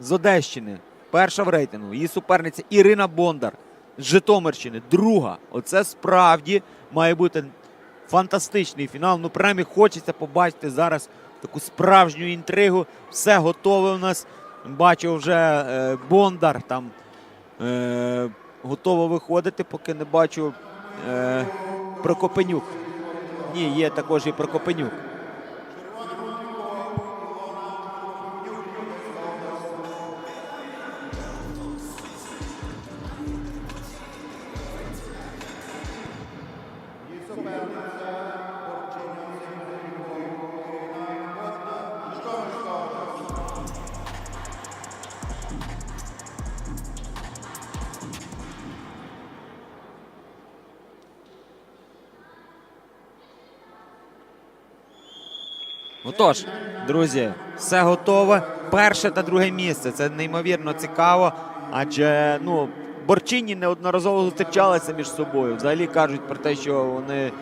з Одещини. Перша в рейтингу. Її суперниця Ірина Бондар з Житомирщини. Друга. Оце справді має бути фантастичний фінал. Ну, принаймні, хочеться побачити зараз таку справжню інтригу. Все готове у нас. Бачу вже е, Бондар там е, готово виходити, поки не бачу е, Прокопенюк. Ні, є також і Прокопенюк. Отож, друзі, все готове. Перше та друге місце. Це неймовірно цікаво. Адже ну, борчині неодноразово зустрічалися між собою. Взагалі кажуть про те, що вони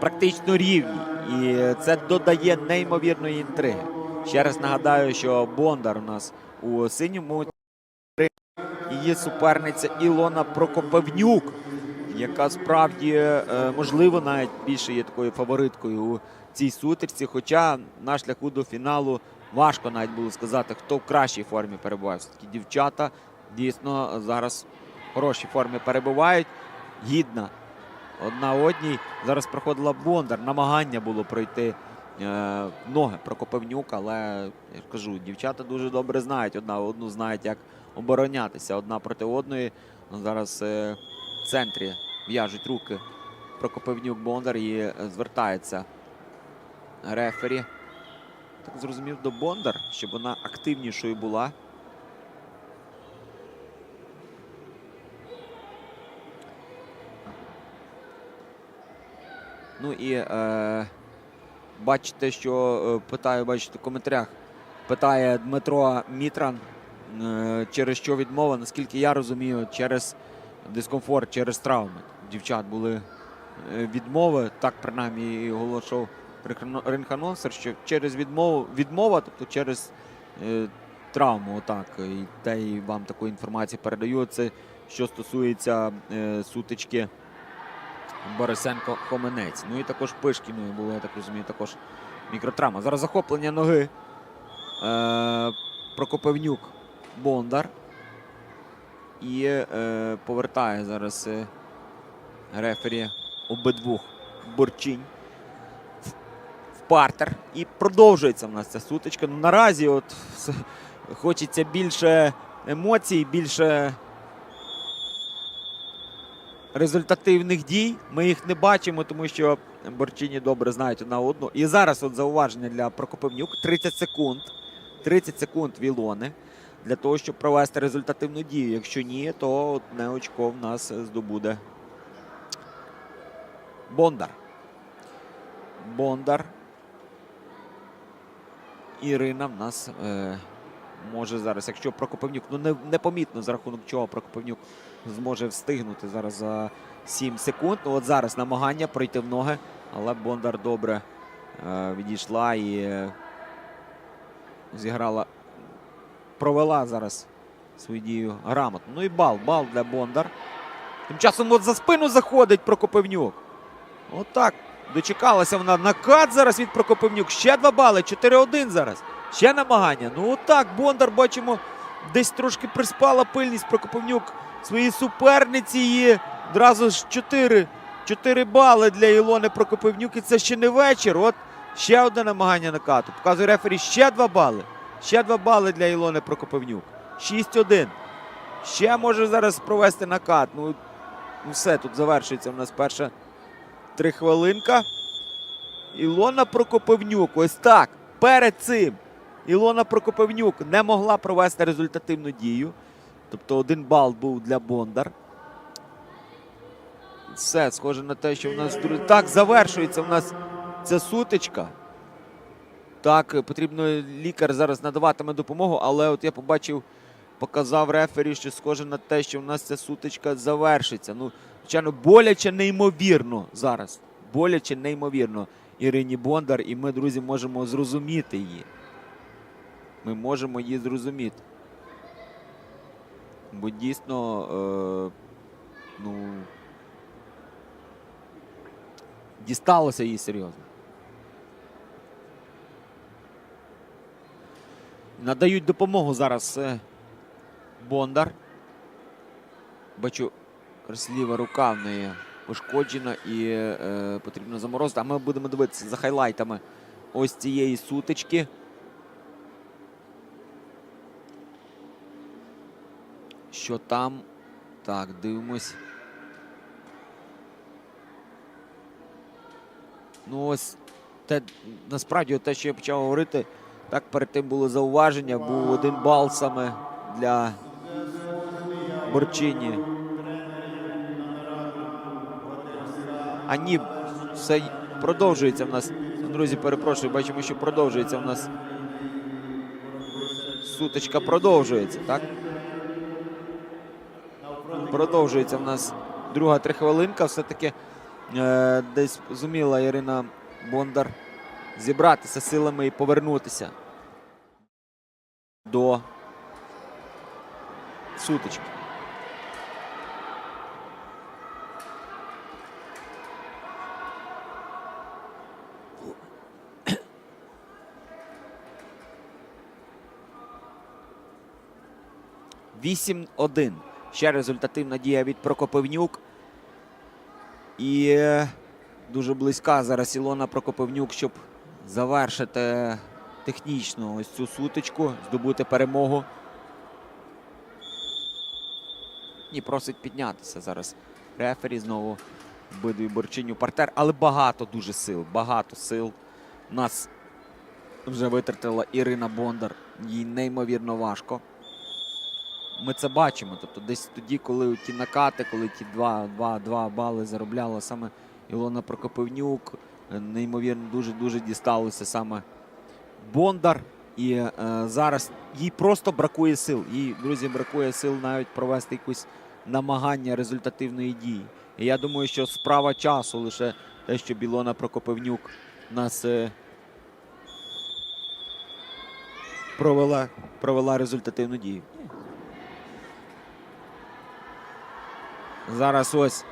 практично рівні. І це додає неймовірної інтриги. Ще раз нагадаю, що Бондар у нас у синьому її суперниця Ілона Прокопевнюк, яка справді е, можливо навіть більше є такою фавориткою у цій сутичці. Хоча на шляху до фіналу важко навіть було сказати, хто в кращій формі перебуває. Все-таки дівчата дійсно зараз в хорошій формі перебувають. Гідна одна одній. Зараз проходила Бондар. Намагання було пройти е, ноги Прокопевнюк, але я ж кажу, дівчата дуже добре знають. Одна одну знають, як оборонятися одна проти одної. Зараз е, в центрі в'яжуть руки Прокопевнюк Бондар і е, звертається рефері. Так зрозумів до Бондар, щоб вона активнішою була. Ну і е, бачите, що е, питаю, бачите, в коментарях. Питає Дмитро Мітран, е, через що відмова, наскільки я розумію, через дискомфорт, через травми. Дівчат були е, відмови. Так принаймні оголошував ринг-анонсер, що через відмову відмова, тобто через е, травму, отак. І те і вам таку інформацію передаю. Це що стосується е, сутички Борисенко Хоменець. Ну і також Пишкіною було, я так розумію, також мікротравма. Зараз захоплення ноги. Е, Прокопевнюк Бондар. І е, повертає зараз е, рефері обидвох борчинь в, партер. І продовжується в нас ця сутичка. Ну, наразі от хочеться більше емоцій, більше результативних дій. Ми їх не бачимо, тому що борчині добре знають одна одну. І зараз от зауваження для Прокопивнюк. 30 секунд. 30 секунд Вілони для того, щоб провести результативну дію. Якщо ні, то одне очко в нас здобуде Бондар. Бондар. Ірина в нас е, може зараз, якщо Прокопивнюк, ну не, непомітно за рахунок чого Прокопивнюк зможе встигнути зараз за 7 секунд. Ну от зараз намагання пройти в ноги, але Бондар добре е, відійшла і е, зіграла, провела зараз свою дію грамотно. Ну і бал, бал для Бондар. Тим часом от за спину заходить Прокопивнюк. Отак. Дочекалася вона накат зараз від Прокопивнюк. Ще два бали. 4-1 зараз. Ще намагання. Ну отак. Бондар бачимо, десь трошки приспала пильність Прокопивнюк своїй суперниці. І одразу ж 4, 4 бали для Ілони Прокопивнюк. І це ще не вечір. От ще одне намагання накату. Показує рефері ще 2 бали. Ще 2 бали для Ілони Прокопивнюк. 6-1. Ще може зараз провести накат. Ну, ну все, тут завершується в нас перша три хвилинка. Ілона Прокопивнюк. Ось так. Перед цим Ілона Прокопивнюк не могла провести результативну дію. Тобто один бал був для Бондар. Все, схоже на те, що в нас. Так, завершується в нас ця сутичка. Так, потрібно лікар зараз надаватиме допомогу, але от я побачив, показав рефері, що схоже на те, що в нас ця сутичка завершиться. Ну, звичайно, боляче неймовірно зараз. Боляче неймовірно Ірині Бондар, і ми, друзі, можемо зрозуміти її. ми можемо її зрозуміти. Бо дійсно, е, ну, дісталося їй серйозно. Надають допомогу зараз е, Бондар. Бачу, ліва рука в неї пошкоджена і е, потрібно заморозити. А ми будемо дивитися за хайлайтами ось цієї сутички. Що там? Так, дивимось. Ну, ось те, насправді, те, що я почав говорити, так перед тим було зауваження. Був один бал саме для Борчині. А ні, все продовжується в нас. Друзі, перепрошую, бачимо, що продовжується в нас. Сутичка продовжується, так? Продовжується в нас друга трихвилинка. Все-таки е, десь зуміла Ірина Бондар зібратися силами і повернутися до сутички. Вісім один. Ще результативна дія від Прокопивнюк. І е, дуже близька зараз Ілона Прокопивнюк, щоб завершити технічно ось цю сутичку, здобути перемогу. І просить піднятися зараз. Рефері знову обидві борчиню партер, але багато дуже сил. Багато сил. Нас вже витратила Ірина Бондар. Їй неймовірно важко. Ми це бачимо. Тобто десь тоді, коли ті накати, коли ті 2 бали заробляла саме Ілона Прокопивнюк, е, неймовірно дуже-дуже дісталося саме Бондар. І е, зараз їй просто бракує сил. Їй, друзі, бракує сил навіть провести якусь намагання результативної дії. І я думаю, що справа часу лише те, що Білона Прокопивнюк нас е, провела, провела результативну дію. Зараз ось.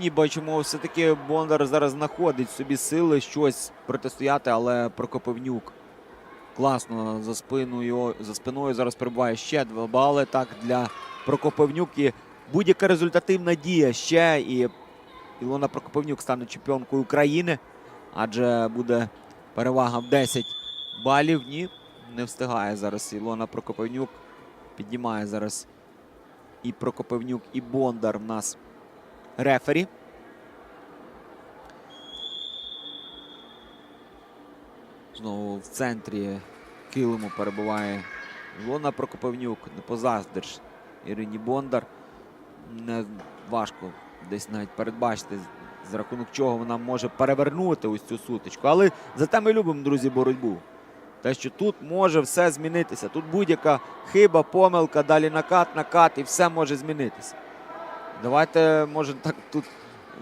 Ні, бачимо, все-таки Бондар зараз знаходить собі сили щось протистояти, але Прокопивнюк класно за спиною, за спиною зараз перебуває ще два бали. Так для Прокопивнюк і будь-яка результативна дія ще. І Ілона Прокопивнюк стане чемпіонкою України, адже буде перевага в 10 балів. Ні, не встигає зараз Ілона Прокопивнюк. Піднімає зараз і Прокопивнюк, і Бондар в нас рефері. Знову в центрі килиму перебуває Ілона Прокопивнюк. Не позаздриш Ірині Бондар. Не важко десь навіть передбачити, за рахунок чого вона може перевернути ось цю сутичку. Але зате ми любимо, друзі, боротьбу. Те, що тут може все змінитися. Тут будь-яка хиба, помилка, далі накат, накат і все може змінитися. Давайте, може, так тут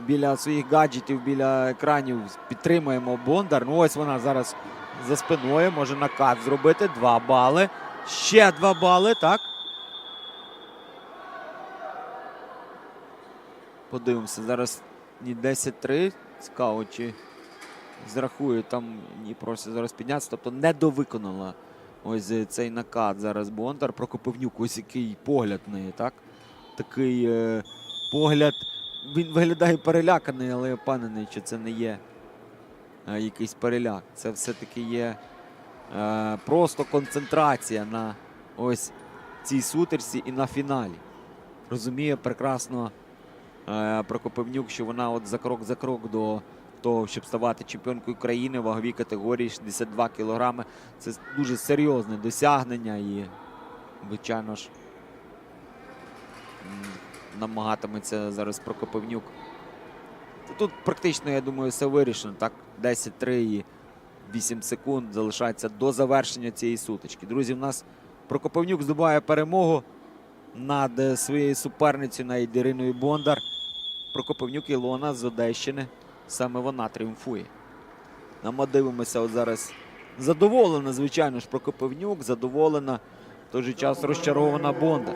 біля своїх гаджетів, біля екранів підтримуємо Бондар. Ну ось вона зараз за спиною може накат зробити. Два бали. Ще два бали, так? Подивимося. Зараз ні 10-3. Цікаво, чи зрахує там і просить зараз піднятися. Тобто не довиконала ось цей накат зараз Бондар. Прокопивнюк. Ось який погляд в неї, так? Такий е, погляд. Він виглядає переляканий, але я впевнений, що це не є е, якийсь переляк. Це все-таки є е, просто концентрація на ось цій сутерці і на фіналі. Розуміє прекрасно е, Прокопивнюк, що вона от за крок за крок до того, щоб ставати чемпіонкою країни в ваговій категорії 62 кілограми. Це дуже серйозне досягнення і, звичайно ж, намагатиметься зараз Прокопивнюк. Тут практично, я думаю, все вирішено. Так, 10-3 і 8 секунд залишається до завершення цієї сутички. Друзі, в нас Прокопивнюк здобуває перемогу над своєю суперницею над Іриною Бондар. Прокопивнюк Ілона з Одещини. Саме вона тріумфує. А ми дивимося от зараз Задоволена, звичайно ж, Прокопивнюк, задоволена. В той же час розчарована Бондар.